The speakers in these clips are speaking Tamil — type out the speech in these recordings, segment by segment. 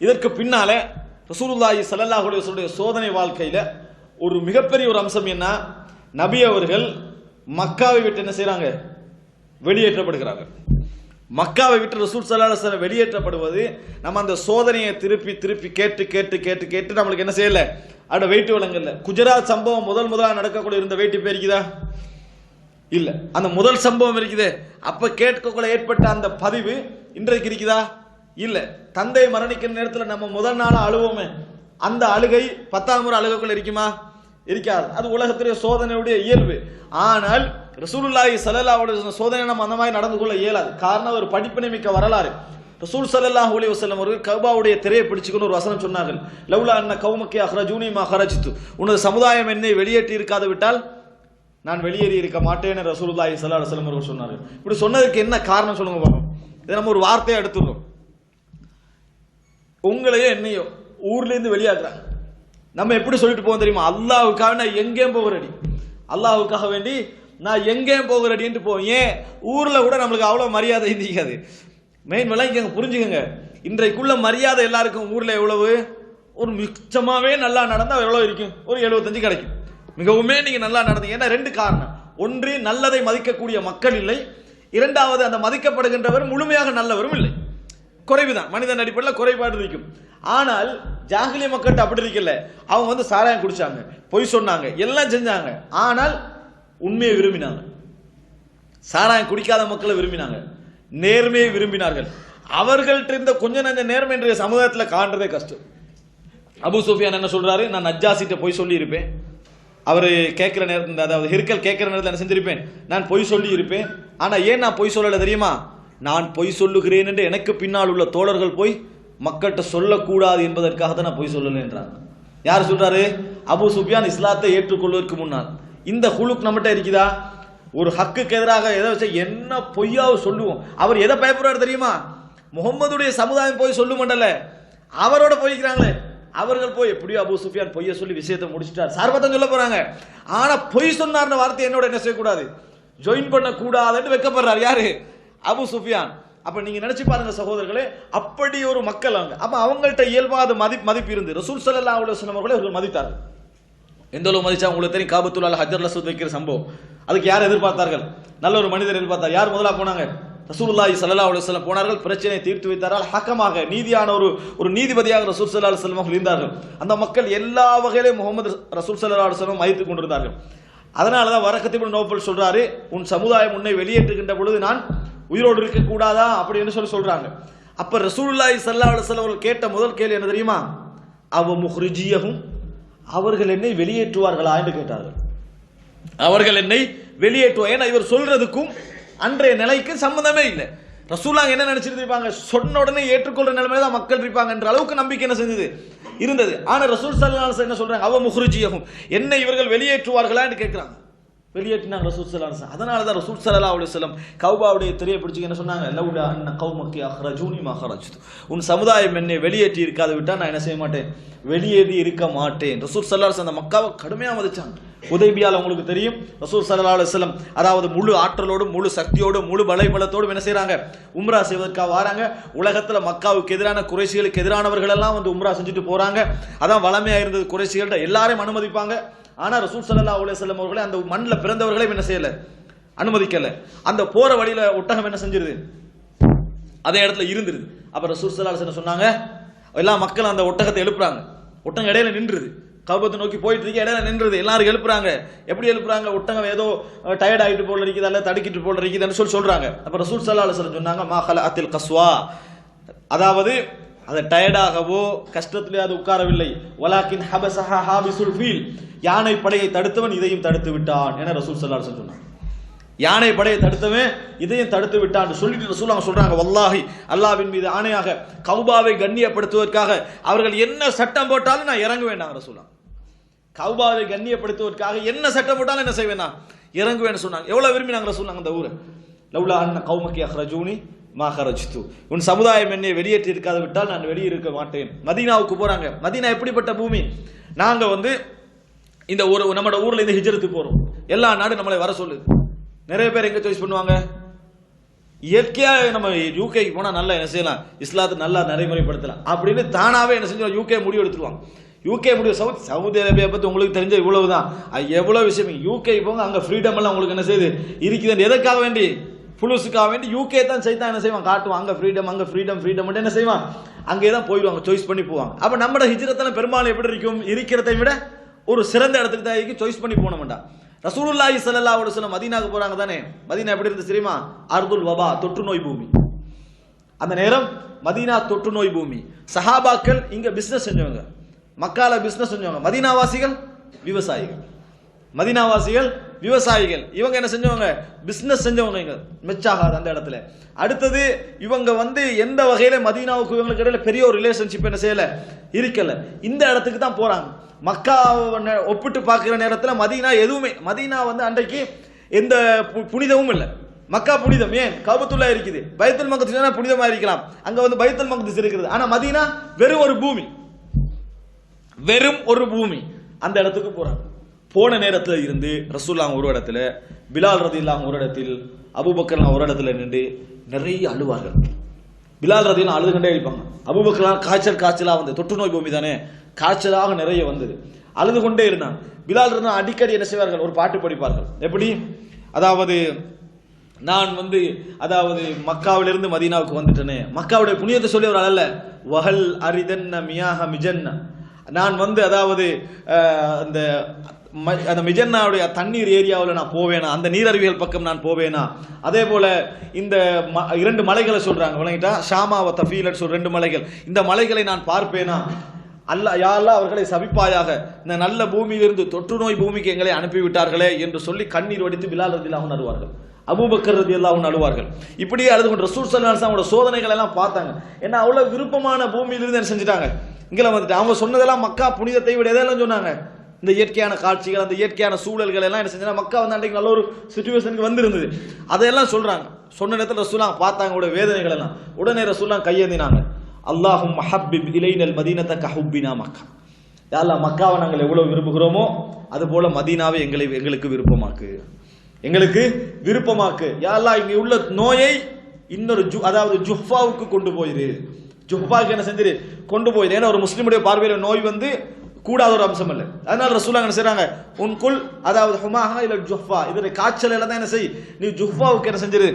இதற்கு பின்னாலே ரசூலுல்லாஹி சல்லாஹுடைய சோதனை வாழ்க்கையில் ஒரு மிகப்பெரிய ஒரு அம்சம் என்ன? நபி அவர்கள் மக்காவை விட்டு என்ன செய்கிறாங்க வெளியேற்றப்படுகிறாங்க மக்காவை விட்டு ரசூல் ஸல்லல்லாஹு வெளியேற்றப்படுவது நம்ம அந்த சோதனையை திருப்பி திருப்பி கேட்டு கேட்டு கேட்டு கேட்டு நம்மளுக்கு என்ன செய்யலை? அட வெயிட்டு வழங்கல குஜராத் சம்பவம் முதல் முதலாக நடக்கக்கூடிய இருந்த வெயிட்டு இப்போ இருக்குதா? அந்த முதல் சம்பவம் இருக்குது. அப்போ கேட்கக்குள்ள ஏற்பட்ட அந்த பதிவு இன்றைக்கு இருக்குதா? இல்லை. தந்தை மரணிக்கிற நேரத்தில் நம்ம முதல் நாள் அழுவோமே. அந்த அழுகை பத்தாம் முறை அழுகக்குள்ள இருக்குமா? இருக்காது. அது உலகத்துடைய சோதனையுடைய இயல்பு. ஆனால் ரசூலுல்லாஹி ஸல்லல்லாஹு சோதனை நம்ம அந்த மாதிரி நடந்து கொள்ள இயலாது. காரணம் ஒரு படிப்பினை மிக்க வரலாறு. ரசூல் ஸல்லல்லாஹு அலைஹி வசலம் அவர்கள் கௌபாவுடைய திரையை பிடிச்சுக்கொண்டு ஒரு வசனம் சொன்னார்கள். லவ்லா அன்ன கௌமக்கி அஹ்ரஜூனி மஹரஜித்து உனது சமுதாயம் என்னை வெளியேற்றி இருக்காது விட்டால் நான் வெளியேறி இருக்க மாட்டேன்னு ரசூலுல்லாஹி ஸல்லல்லாஹு அலைஹி அவர்கள் சொன்னார்கள். இப்படி சொன்னதுக்கு என்ன காரணம் சொல்லுங்க பாப்போம் இதை நம்ம ஒரு வார்த்தையை எடுத்துடுறோம். உங்களையோ என்னையோ ஊர்லேருந்து இருந்து நம்ம எப்படி சொல்லிட்டு போவோம் தெரியுமா? அல்லாவுக்காக நான் எங்கேயும் போகிறடி அல்லாவுக்காக வேண்டி நான் எங்கேயும் போகிறடின்ட்டு போவோம். ஏன்? ஊரில் கூட நம்மளுக்கு அவ்வளோ மரியாதை இருந்திக்காது மெயின் விளங்கிக்கங்க புரிஞ்சுக்கோங்க. இன்றைக்குள்ள மரியாதை எல்லாருக்கும் ஊரில் எவ்வளவு? ஒரு மிச்சமாகவே நல்லா நடந்தால் எவ்வளோ இருக்கும்? ஒரு எழுபத்தஞ்சு கிடைக்கும். மிகவுமே நீங்கள் நல்லா நடந்தீங்க ஏன்னா ரெண்டு காரணம். ஒன்று நல்லதை மதிக்கக்கூடிய மக்கள் இல்லை. இரண்டாவது அந்த மதிக்கப்படுகின்றவர் முழுமையாக நல்லவரும் இல்லை. குறைவுதான். மனிதன் அடிப்படையில் குறைபாடு இருக்கும். ஆனால் ஜாகிலிய மக்கள்கிட்ட அப்படி இருக்கல. அவங்க வந்து சாராயம் குடிச்சாங்க. பொய் சொன்னாங்க. எல்லாம் செஞ்சாங்க. ஆனால் உண்மையை விரும்பினாங்க. சாராயம் குடிக்காத மக்களை விரும்பினாங்க. நேர்மையை விரும்பினார்கள். அவர்கள்ட்ட இருந்த கொஞ்ச நஞ்ச நேர்மை இன்றைய சமுதாயத்தில் காண்றதே கஷ்டம். அபு சுஃபியான் என்ன சொல்றாரு? நான் நஜ்ஜாசிட்ட போய் சொல்லியிருப்பேன். அவர் கேட்குற நேரத்தில் அதாவது ஹிர்கல் கேட்குற நேரத்தில் என்ன செஞ்சிருப்பேன்? நான் பொய் சொல்லி இருப்பேன் ஏன் நான் பொய் சொல்லலை தெரியுமா? நான் பொய் சொல்லுகிறேன் என்று எனக்கு பின்னால் உள்ள தோழர்கள் போய் மக்கள்கிட்ட சொல்லக்கூடாது என்பதற்காக தான் நான் பொய் சொல்லலை என்றார். யார் சொல்றாரு? அபு சுஃபியான் இஸ்லாத்தை ஏற்றுக்கொள்வதற்கு முன்னால். இந்த ஹுலுக் நம்மகிட்ட இருக்குதா? ஒரு ஹக்குக்கு எதிராக எதை வச்சு என்ன பொய்யாவோ சொல்லுவோம். அவர் எதை பயப்படுறாரு தெரியுமா? முகம்மதுடைய சமுதாயம் போய் சொல்லுமண்டல அவரோட போய்க்கிறாங்களே. அவர்கள் போய் எப்படியோ அபு சுஃபியான் பொய்ய சொல்லி விஷயத்தை முடிச்சிட்டார். சார்பத்தம் சொல்ல போறாங்க. ஆனா பொய் சொன்னார்ன்ற வார்த்தை என்னோட என்ன செய்யக்கூடாது? ஜாயின் பண்ணக்கூடாதுன்னு வைக்கப்படுறாரு. யாரு? அபு சுஃபியான். அப்போ நீங்கள் நினச்சி பாருங்க சகோதரர்களே அப்படி ஒரு மக்கள் அவங்க. அப்போ அவங்கள்ட்ட இயல்பாத மதி மதிப்பு இருந்து ரசூல் சல்லா அலைஹி வஸல்லம் அவர்களை அவர்கள் மதித்தார்கள். எந்த அளவு மதிச்சா உங்களுக்கு தெரியும்? காபத்துல்லால ஹஜர் லசூத் வைக்கிற சம்பவம். அதுக்கு யார் எதிர்பார்த்தார்கள்? நல்ல ஒரு மனிதர் எதிர்பார்த்தார். யார் முதலாக போனாங்க? ரசூல்லாஹி சல்லா அலைஹி வஸல்லம் போனார்கள். பிரச்சனையை தீர்த்து வைத்தார்கள். ஹக்கமாக நீதியான ஒரு ஒரு நீதிபதியாக ரசூல் சல்லா அலைஹி வஸல்லம் அவர்கள் இருந்தார்கள். அந்த மக்கள் எல்லா வகையிலும் முகமது ரசூல் சல்லா அலைஹி மதித்து மதித்துக் கொண்டிருந்தார்கள். அதனால தான் வரக்கத்திபுன் நோபல் சொல்றாரு உன் சமுதாயம் உன்னை வெளியேற்றுகின்ற பொழுது நான் உயிரோடு இருக்க கூடாதா அப்படின்னு சொல்லி சொல்றாங்க. அப்ப ரசூல்லாய் சல்லா அலைஹி அவர்கள் கேட்ட முதல் கேள்வி என்ன தெரியுமா? அவ முஹ்ரிஜியகும் அவர்கள் என்னை வெளியேற்றுவார்களா? என்று கேட்டார்கள். அவர்கள் என்னை வெளியேற்றுவார் ஏன்னா இவர் சொல்றதுக்கும் அன்றைய நிலைக்கு சம்பந்தமே இல்லை. ரசூலாங்க என்ன நினைச்சிட்டு இருப்பாங்க? சொன்ன உடனே ஏற்றுக்கொள்ற நிலைமையில தான் மக்கள் இருப்பாங்க என்ற அளவுக்கு நம்பிக்கை என்ன செஞ்சது இருந்தது. ஆனா ரசூல் சல்லா என்ன சொல்றாங்க? அவ முஹ்ரிஜியகும் என்னை இவர்கள் வெளியேற்றுவார்களா? என்று கேட்கிறாங்க. வெளியேற்றினாங்க ரசூல் சல்லல்லாஹு அதனால தான் ரசூல் ஸல்லல்லாஹு அலி சொல்லம் கௌபாவுடைய திரையை பிடிச்சி என்ன சொன்னாங்க? லவுலா அண்ணன் கௌமக்கி அஹ்ரஜூனி மா உன் சமுதாயம் என்னை வெளியேற்றி இருக்காது விட்டால் நான் என்ன செய்ய மாட்டேன்? வெளியேறி இருக்க மாட்டேன். ரசூல் ஸல்லல்லாஹு அந்த மக்காவை கடுமையாக மதிச்சாங்க. உதவியால் உங்களுக்கு தெரியும் ரசூல் சல்லா அலைஹி அதாவது முழு ஆற்றலோடும் முழு சக்தியோடும் முழு பலைபலத்தோடும் என்ன செய்கிறாங்க உம்ரா செய்வதற்காக வராங்க. உலகத்தில் மக்காவுக்கு எதிரான குறைசிகளுக்கு எதிரானவர்கள் எல்லாம் வந்து உம்ரா செஞ்சுட்டு போகிறாங்க அதான் வளமையாக இருந்தது குறைசிகள்கிட்ட எல்லாரையும் அனுமதிப்பாங்க. ஆனா ரசூல் சல்லா அலுவலம் அவர்களை அந்த மண்ணில் பிறந்தவர்களை என்ன செய்யல? அனுமதிக்கல. அந்த போற வழியில ஒட்டகம் என்ன செஞ்சிருது? அதே இடத்துல இருந்துருது. அப்ப ரசூல் சல்லா சொன்னாங்க? எல்லா மக்களும் அந்த ஒட்டகத்தை எழுப்புறாங்க. ஒட்டகம் இடையில நின்றுது. கபத்தை நோக்கி போயிட்டு இருக்கு இடையில நின்றுது. எல்லாரும் எழுப்புறாங்க. எப்படி எழுப்புறாங்க? ஒட்டகம் ஏதோ டயர்ட் ஆகிட்டு போல இருக்குது அல்ல தடுக்கிட்டு போல இருக்குதுன்னு சொல்லி சொல்றாங்க. அப்ப ரசூல் சல்லா அலுவலம் சொன்னாங்க மா அத்தில் கஸ்வா. அதாவது அது டயர்டாகவோ கஷ்டத்திலே அது உட்காரவில்லை. வலாக்கின் ஹபசஹா ஹாபிசுல் ஃபீல். யானை படையை தடுத்தவன் இதையும் தடுத்து விட்டான் என ரசூல் ஸல்லல்லாஹு சொன்னான் யானை படையை தடுத்தவன் இதையும் தடுத்து விட்டான் சொல்லிட்டு ரசூல் அவங்க சொல்றாங்க வல்லாஹி அல்லாஹ்வின் மீது ஆணையாக கௌபாவை கண்ணியப்படுத்துவதற்காக அவர்கள் என்ன சட்டம் போட்டாலும் நான் இறங்க வேண்டாம் ரசூலா. கௌபாவை கண்ணியப்படுத்துவதற்காக என்ன சட்டம் போட்டாலும் என்ன செய்வேன் நான்? இறங்குவேன்னு சொன்னாங்க. எவ்வளவு விரும்பினாங்க ரசூல் அந்த ஊரை? லவ்லா அண்ணன் கௌமக்கி அஹ்ரஜூனி மாஹரஜ்து. உன் சமுதாயம் என்னை வெளியேற்றி இருக்காது விட்டால் நான் வெளியே இருக்க மாட்டேன். மதீனாவுக்கு போறாங்க. மதீனா எப்படிப்பட்ட பூமி? நாங்க வந்து இந்த ஒரு நம்மளோட ஊர்ல இருந்து ஹிஜரத்து போறோம். எல்லா நாடும் நம்மளை வர சொல்லுது நிறைய பேர் எங்க சாய்ஸ் பண்ணுவாங்க? இயற்கையாக நம்ம யூகேக்கு போனால் நல்லா என்ன செய்யலாம்? இஸ்லாத்தை நல்லா நடைமுறைப்படுத்தலாம். அப்படின்னு தானாவே என்ன செஞ்சோம் யூகே முடிவு எடுத்துருவாங்க. யூகே முடிவு சவுத் சவுதி அரேபியா பற்றி உங்களுக்கு தெரிஞ்ச இவ்வளவு தான் எவ்வளோ விஷயம்? யூகே போங்க அங்கே ஃப்ரீடம் எல்லாம் உங்களுக்கு என்ன செய்யுது? இருக்குது எதற்காக வேண்டி? புலுசுக்காக வேண்டி யூகே தான் செய்தான் என்ன செய்வான்? காட்டுவான். அங்கே ஃப்ரீடம் அங்கே ஃப்ரீடம் ஃப்ரீடம் என்ன செய்வான்? அங்கே தான் போயிடுவாங்க சாய்ஸ் பண்ணி போவாங்க. அப்போ நம்ம ஹிஜ்ரத்தில் பெரும்பாலும் எப்படி இருக்கும்? இருக்கிறதை விட ஒரு சிறந்த இடத்துக்கு தான் இருக்கு சாய்ஸ் பண்ணி போனோம்டா ரசூலுல்லாஹி சல்லா ஒரு சில மதீனாக்கு போகிறாங்க தானே? மதீனா எப்படி இருந்துச்சு தெரியுமா? அர்துல் வபா தொற்று நோய் பூமி. அந்த நேரம் மதீனா தொற்று நோய் பூமி. சஹாபாக்கள் இங்கே பிஸ்னஸ் செஞ்சவங்க. மக்கால பிஸ்னஸ் செஞ்சவங்க. மதீனாவாசிகள் விவசாயிகள். மதீனாவாசிகள் விவசாயிகள். இவங்க என்ன செஞ்சவங்க? பிஸ்னஸ் செஞ்சவங்க இங்க. மெச்சாகாது அந்த இடத்துல. அடுத்தது இவங்க வந்து எந்த வகையில மதீனாவுக்கு இவங்களுக்கு இடையில பெரிய ஒரு ரிலேஷன்ஷிப் என்ன செய்யல? இருக்கல. இந்த இடத்துக்கு தான் போறாங்க. மக்கா ஒப்பிட்டு பார்க்குற நேரத்தில் மதீனா எதுவுமே மதீனா வந்து அன்றைக்கு எந்த பு- புனிதமும் இல்லை. மக்கா புனிதம். ஏன்? கபத்துள்ளா இருக்குது. பைத்தல் மகத்து புனிதமா இருக்கலாம். அங்க வந்து பைத்தல் மகத்து இருக்குது. ஆனா மதீனா வெறும் ஒரு பூமி. வெறும் ஒரு பூமி. அந்த இடத்துக்கு போறாங்க. போன நேரத்தில் இருந்து ரசூல்லாம் ஒரு இடத்துல பிலால் ரதில்லாம் ஒரு இடத்தில் அபுபக்கர்லாம் ஒரு இடத்துல நின்று நிறைய அழுவார்கள். பிலால் ரதிலாம் அழுது கொண்டே இருப்பாங்க. அபூபக்கர்லாம் காய்ச்சல் காய்ச்சலாக வந்து தொற்று நோய் பூமி தானே காய்ச்சலாக நிறைய வந்தது. அழுது கொண்டே இருந்தான். பிலால் இருந்தால் அடிக்கடி என்ன செய்வார்கள்? ஒரு பாட்டு படிப்பார்கள். எப்படி? அதாவது நான் வந்து அதாவது மக்காவிலிருந்து மதீனாவுக்கு வந்துட்டேனே. மக்காவுடைய புனியத்தை சொல்லி ஒரு அல்ல. வஹல் அரிதன்ன மியாக மிஜன்ன. நான் வந்து அதாவது அந்த அந்த மிஜன்னாவுடைய தண்ணீர் ஏரியாவில் நான் போவேனா? அந்த நீரருவிகள் பக்கம் நான் போவேனா? அதே போல் இந்த ம- இரண்டு மலைகளை சொல்கிறாங்க விளங்கிட்டா? ஷாமாவ தஃபீலட் சொல் ரெண்டு மலைகள். இந்த மலைகளை நான் பார்ப்பேனா? அல்ல யாரெல்லாம் அவர்களை சபிப்பாயாக. இந்த நல்ல பூமியிலிருந்து தொற்று நோய் பூமிக்கு எங்களை அனுப்பிவிட்டார்களே என்று சொல்லி கண்ணீர் வடித்து விழா ரதில்லாஹு நடுவார்கள் அபூபக்கர் ரதி எல்லாம் அழுவார்கள். இப்படியே அழுது கொண்டு ரசூல் சல்லாஸ் அவங்களோட சோதனைகள் எல்லாம் பார்த்தாங்க. ஏன்னா அவ்வளோ விருப்பமான பூமியிலிருந்து என்ன செஞ்சுட்டாங்க? இங்கே வந்துட்டு. அவங்க சொன்னதெல்லாம் மக்கா புனிதத்தை விட எதெல்லாம் சொன்னாங்க? இந்த இயற்கையான காட்சிகள் அந்த இயற்கையான சூழல்கள் எல்லாம் என்ன செஞ்சா மக்கா வந்து அன்றைக்கு நல்ல ஒரு சுச்சுவேஷனுக்கு வந்திருந்தது. அதையெல்லாம் சொல்கிறாங்க சொன்ன நேரத்தில் ரசூலாம் பார்த்தாங்க உடைய வேதனைகள் எல்லாம். உடனே ரசூலாம் கையேந்தினாங்க. அல்லாஹும் மஹப்பிப் இலைனல் மதீனத்தை கஹுப்பினா மக்கா. யாரா மக்காவை நாங்கள் எவ்வளோ விரும்புகிறோமோ அது போல் மதீனாவை எங்களை எங்களுக்கு விருப்பமாக்கு. எங்களுக்கு விருப்பமாக்கு. யாரா இங்கே உள்ள நோயை இன்னொரு ஜு அதாவது ஜுஃபாவுக்கு கொண்டு போயிரு. ஜுஃபாவுக்கு என்ன செஞ்சிரு? கொண்டு போயிரு. ஏன்னா ஒரு முஸ்லீமுடைய பார்வையில நோய் வந்து கூடாத ஒரு அம்சம் இல்லை. அதனால ரசூலா என்ன செய்றாங்க? உன் குல் அதாவது ஹுமாஹா இல்ல ஜுஃபா இதோட காய்ச்சல் எல்லாம் தான் என்ன செய் நீ ஜுஃபாவுக்கு என்ன செஞ்சிரு?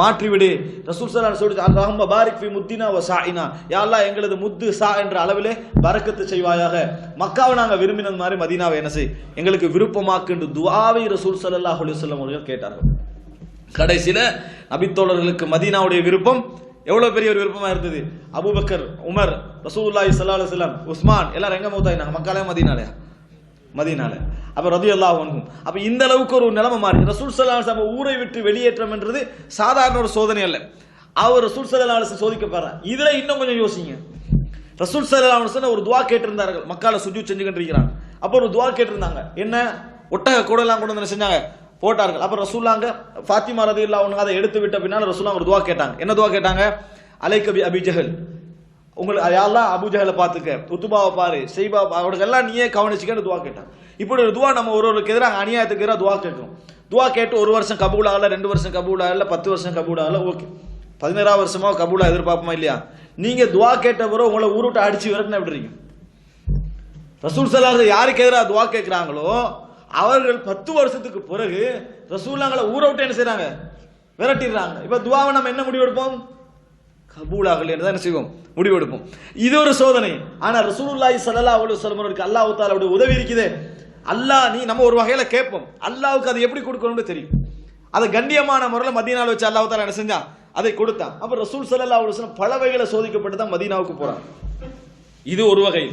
மாற்றி விடு ரசூல் சல்லா சொல்லி அல்லாஹும்ம பாரிக் ஃபி முத்தினா வ சாயினா. யாரெல்லாம் எங்களது முத்து சா என்ற அளவிலே வரக்கத்து செய்வாயாக. மக்காவை நாங்கள் விரும்பினது மாதிரி மதீனாவை என்ன செய் எங்களுக்கு விருப்பமாக்கு என்று துவாவை ரசூல் ஸல்லல்லாஹு அலைஹி வஸல்லம் அவர்கள் கேட்டார்கள். கடைசியில் நபித்தோழர்களுக்கு மதீனாவுடைய விருப்பம் எவ்வளோ பெரிய ஒரு விருப்பமாக இருந்தது? அபுபக்கர் உமர் ரசூல்லாய் சல்லா அலைஹி உஸ்மான் எல்லாரும் எங்க மௌத்தாயினாங்க? மக்காலே மதினாலயா மதினால. அப்ப ரதி அல்லாஹ் அப்ப இந்த அளவுக்கு ஒரு நிலைமை மாறி. ரசூல் சல்லா அலைஹி ஊரை விட்டு வெளியேற்றம் என்றது சாதாரண ஒரு சோதனை அல்ல. அவர் ரசூல் சல்லா அலைஹி வஸல்லம் சோதிக்கப்படுறார் இதுல இன்னும் கொஞ்சம் யோசிங்க. ரசூல் சல்லா அலைஹி ஒரு துவா கேட்டிருந்தார்கள். மக்களை சுஜூத் செஞ்சு கொண்டிருக்கிறாங்க அப்போ ஒரு துவா கேட்டிருந்தாங்க. என்ன? ஒட்டக கூடலாம் கொண்டு வந்து என்ன செஞ்சாங்க? போட்டார்கள். அப்ப ரசூல்லாங்க ஃபாத்திமா இல்லா ஒன்னு அதை எடுத்து விட்ட பின்னால் ரசூல்லா ஒரு துவா கேட்டாங்க. என்ன துவா கேட்டாங்க? அலை பி அபி ஜஹல். உங்களுக்கு யாரெல்லாம் அபுஜகலை பார்த்துக்க? உத்துபாவை பாரு செய்பா அவனுக்கு எல்லாம் நீயே கவனிச்சுக்கன்னு துவா கேட்டான். இப்படி ஒரு துவா நம்ம ஒருவருக்கு எதிராக அநியாயத்துக்கு எதிராக துவா கேட்கணும் துவா கேட்டு ஒரு வருஷம் கபூல் ஆகல ரெண்டு வருஷம் கபூல் ஆகல பத்து வருஷம் கபூல் ஆகல ஓகே. பதினேழாவது வருஷமா கபூலா எதிர்பார்ப்போமா இல்லையா? நீங்க துவா கேட்ட பிறகு உங்களை ஊருட்ட அடிச்சு விரட்டின விடுறீங்க. ரசூல் சலாஹ் யாருக்கு எதிராக துவா கேட்குறாங்களோ அவர்கள் பத்து வருஷத்துக்கு பிறகு ரசூல்லாங்களை ஊரை விட்டு என்ன செய்கிறாங்க விரட்டிடுறாங்க. இப்போ துவாவை நம்ம என்ன முடிவெடுப்போம் கபூலாகல தான் செய்வோம்? முடிவெடுப்போம் இது ஒரு சோதனை. ஆனா ரசூலுல்லாஹி ஸல்லல்லாஹு அலைஹி வஸல்லம் அவருக்கு அல்லாஹ் உதவி இருக்குதே. அல்லாஹ் நீ நம்ம ஒரு வகையில கேட்போம். அல்லாஹ்வுக்கு அதை எப்படி கொடுக்கணும்னு தெரியும். அதை கண்டியமான முறையில் மதியனால் வச்சு அல்லாஹ் தாலா என்ன செஞ்சான் அதை கொடுத்தான். அப்போ ரசூல் சல்லா அவ்வளோ பல வகையில் சோதிக்கப்பட்டு தான் மதீனாவுக்கு போகிறான் இது ஒரு வகை.